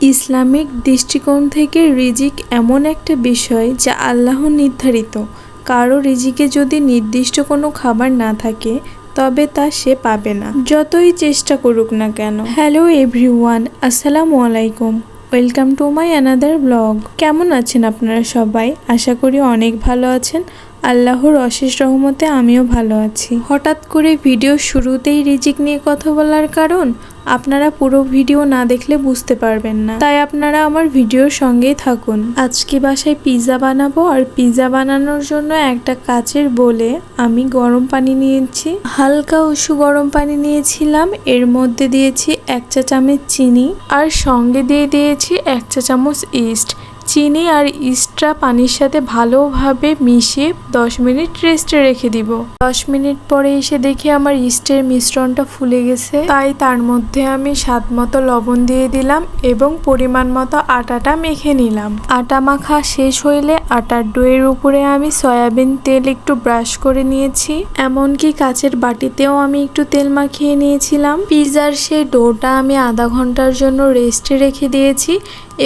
Islamic দৃষ্টিকোণ থেকে রিজিক এমন একটা বিষয় যা আল্লাহ নির্ধারিত। কারও রিজিকে যদি নির্দিষ্ট কোনো খাবার না থাকে, তবে তা সে পাবে না। যতই চেষ্টা করুক না কেন। হ্যালো এভরিওয়ান, আসসালামু আলাইকুম। Welcome to my another blog. কেমন আছেন আপনারা সবাই? আশা করি অনেক ভালো আছেন। আল্লাহর অশেষ রহমতে আমিও ভালো আছি। হঠাৎ করে ভিডিও শুরুতেই রিজিক নিয়ে কথা বলার কারণ আপনারা পুরো ভিডিও না দেখলে বুঝতে পারবেন না। তাই আপনারা আমার ভিডিওর সঙ্গেই থাকুন। আজকে বাসায় পিৎজা বানাবো আর পিৎজা বানানোর জন্য একটা কাচের বলে আমি গরম পানি নিয়েছি। হালকা উষু গরম পানি নিয়েছিলাম, এর মধ্যে দিয়েছি এক চা চামচ চিনি আর সঙ্গে দিয়ে দিয়েছি এক চা চামচ ইস্ট। চিনি আর ইস্টটা পানির সাথে ভালোভাবে মিশিয়ে দশ মিনিট রেস্টে রেখে দিব। দশ মিনিট পরে এসে দেখি আমার ইস্টের মিশ্রণটা ফুলে গেছে। তাই তার মধ্যে আমি স্বাদ মতো লবণ দিয়ে দিলাম এবং পরিমাণ মতো আটাটা মেখে নিলাম। আটা মাখা শেষ হইলে আটার ডোয়ের উপরে আমি সয়াবিন তেল একটু ব্রাশ করে নিয়েছি। এমনকি কাচের বাটিতেও আমি একটু তেল মাখিয়ে নিয়েছিলাম। পিৎজার সেই ডোটা আমি আধা ঘণ্টার জন্য রেস্টে রেখে দিয়েছি।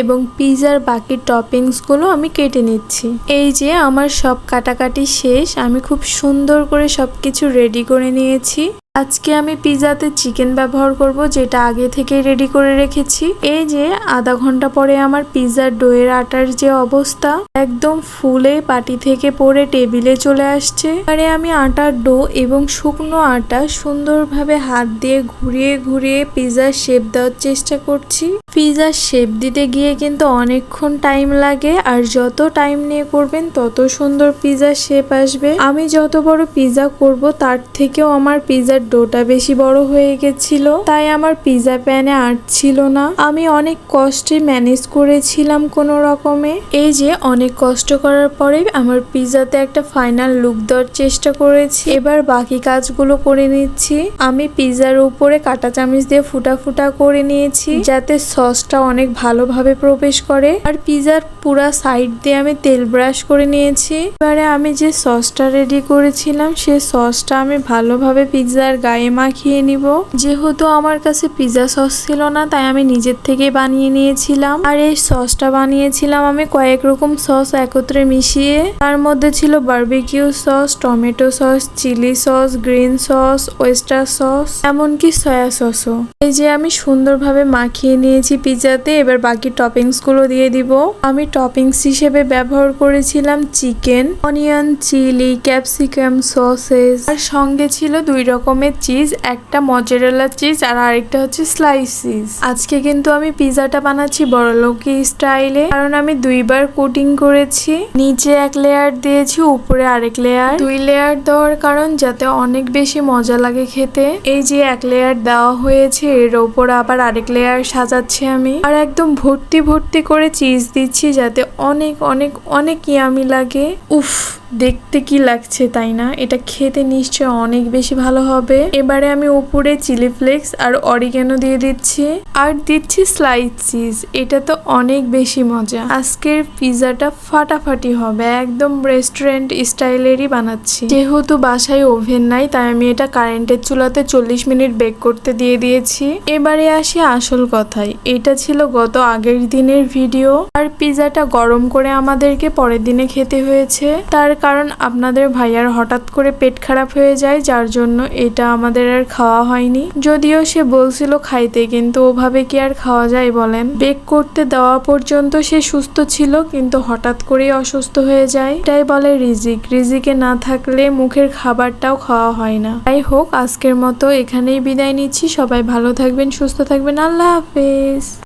এবং পিজার বাকি টপিংসগুলো আমি কেটে নিচ্ছি। এই যে আমার সব কাটাকাটি শেষ, আমি খুব সুন্দর করে সব কিছু রেডি করে নিয়েছি। আজকে আমি পিৎজাতে চিকেন ব্যবহার করব, যেটা আগে থেকেই রেডি করে রেখেছি। এই যে, আধা ঘণ্টা পরে আমার পিৎজার ডোয়ের আটার যে অবস্থা, একদম ফুলে পাটি থেকে পড়ে টেবিলে চলে আসছে। এবারে আমি আটার ডো এবং শুকনো আটা সুন্দরভাবে হাত দিয়ে ঘুরিয়ে ঘুরিয়ে পিৎজার শেপ দেওয়ার চেষ্টা করছি। পিৎজার শেপ দিতে গিয়ে কিন্তু অনেকক্ষণ টাইম লাগে, আর যত টাইম নিয়ে করবেন, তত সুন্দর পিৎজার শেপ আসবে। আমি যত বড় পিৎজা করব, তার থেকেও আমার পিৎজার ডোটা বেশি বড় হয়ে গেছিল, তাই আমার পিৎজা প্যানে আট ছিল না। আমি অনেক কষ্টে ম্যানেজ করেছিলাম কোনো রকমে। এই যে অনেক কষ্ট করার পরে আমার পিৎজাতে একটা ফাইনাল লুক দেওয়ার চেষ্টা করেছি। এবার বাকি কাজগুলো করে নিচ্ছি। আমি পিৎজার উপরে কাটা চামচ দিয়ে ফুটা ফুটা করে নিয়েছি, যাতে সসটা অনেক ভালোভাবে প্রবেশ করে। আর পিৎজার পুরা সাইড দিয়ে আমি তেল ব্রাশ করে নিয়েছি। এবারে আমি যে সসটা রেডি করেছিলাম, সে সসটা আমি ভালোভাবে পিৎজার গায়ে মাখিয়ে নিব। যেহেতু আমার কাছে পিৎজা সস ছিল না, তাই আমি নিজের থেকে বানিয়ে নিয়েছিলাম। আর এই সসটা বানিয়েছিলাম আমি কয়েক রকম সস একত্রে মিশিয়ে। তার মধ্যে ছিল barbecue sauce tomato sauce chilli sauce green sauce oyster sauce এমনকি সয়া সসও এই যে আমি সুন্দরভাবে মাখিয়ে নিয়েছি পিৎজাতে এবার বাকি টপিংসগুলো দিয়ে দিব। আমি টপিংস হিসেবে ব্যবহার করেছিলাম chicken onion chilli capsicum sausages আর সঙ্গে ছিল দুই রকমের চিজ, একটা মজারেলা চিজ আর আরেকটা হচ্ছে স্লাইস চিজ। আজকে কিন্তু আমি পিৎজাটা বানাচ্ছি বড়লোকি স্টাইলে, কারণ আমি দুইবার কোটিং করেছি। নিচে এক লেয়ার দিয়েছি, উপরে আরেক লেয়ার দুই লেয়ার দেওয়ার কারণ যাতে অনেক বেশি মজা লাগে খেতে। এই যে এক লেয়ার দেওয়া হয়েছে, এর ওপর আবার আরেক লেয়ার সাজাচ্ছি আমি। আর একদম ভর্তি ভর্তি করে চিজ দিচ্ছি যাতে অনেক অনেক অনেক ইয়ামি লাগে। উফ! দেখতে কি লাগছে তাই না? এটা খেতে নিশ্চয় অনেক বেশি ভালো হবে। এবারে আমি উপরে চিলি ফ্লেক্স আর অরিগেনো দিয়ে দিচ্ছি। আর দিচ্ছি স্লাইস চিজ, এটা তো অনেক বেশি মজা। আজকের পিৎজাটা ফাটাফাটি হবে, একদম রেস্টুরেন্ট স্টাইলেরই বানাচ্ছি। যেহেতু বাসায় ওভেন নাই, তাই আমি এটা কারেন্টের চুলাতে চল্লিশ মিনিট বেক করতে দিয়ে দিয়েছি। এবারে আসি আসল কথায়, এটা ছিল গত আগের দিনের ভিডিও। আর পিৎজাটা গরম করে আমাদেরকে পরের দিনে খেতে হয়েছে। তার কারণ আপনাদের ভাইয়ার হঠাৎ করে পেট খারাপ হয়ে যায়, যার জন্য এটা আমাদের আর খাওয়া হয়নি। যদিও সে বলছিল খাইতে, কিন্তু ওভাবে কি আর খাওয়া যায় বলেন? বেক করতে দেওয়া পর্যন্ত সে সুস্থ ছিল, কিন্তু হঠাৎ করেই অসুস্থ হয়ে যায়। এটাই বলে রিজিক। রিজিকে না থাকলে মুখের খাবারটাও খাওয়া হয় না। যাই হোক, আজকের মতো এখানেই বিদায় নিচ্ছি। সবাই ভালো থাকবেন, সুস্থ থাকবেন। আল্লাহ হাফেজ।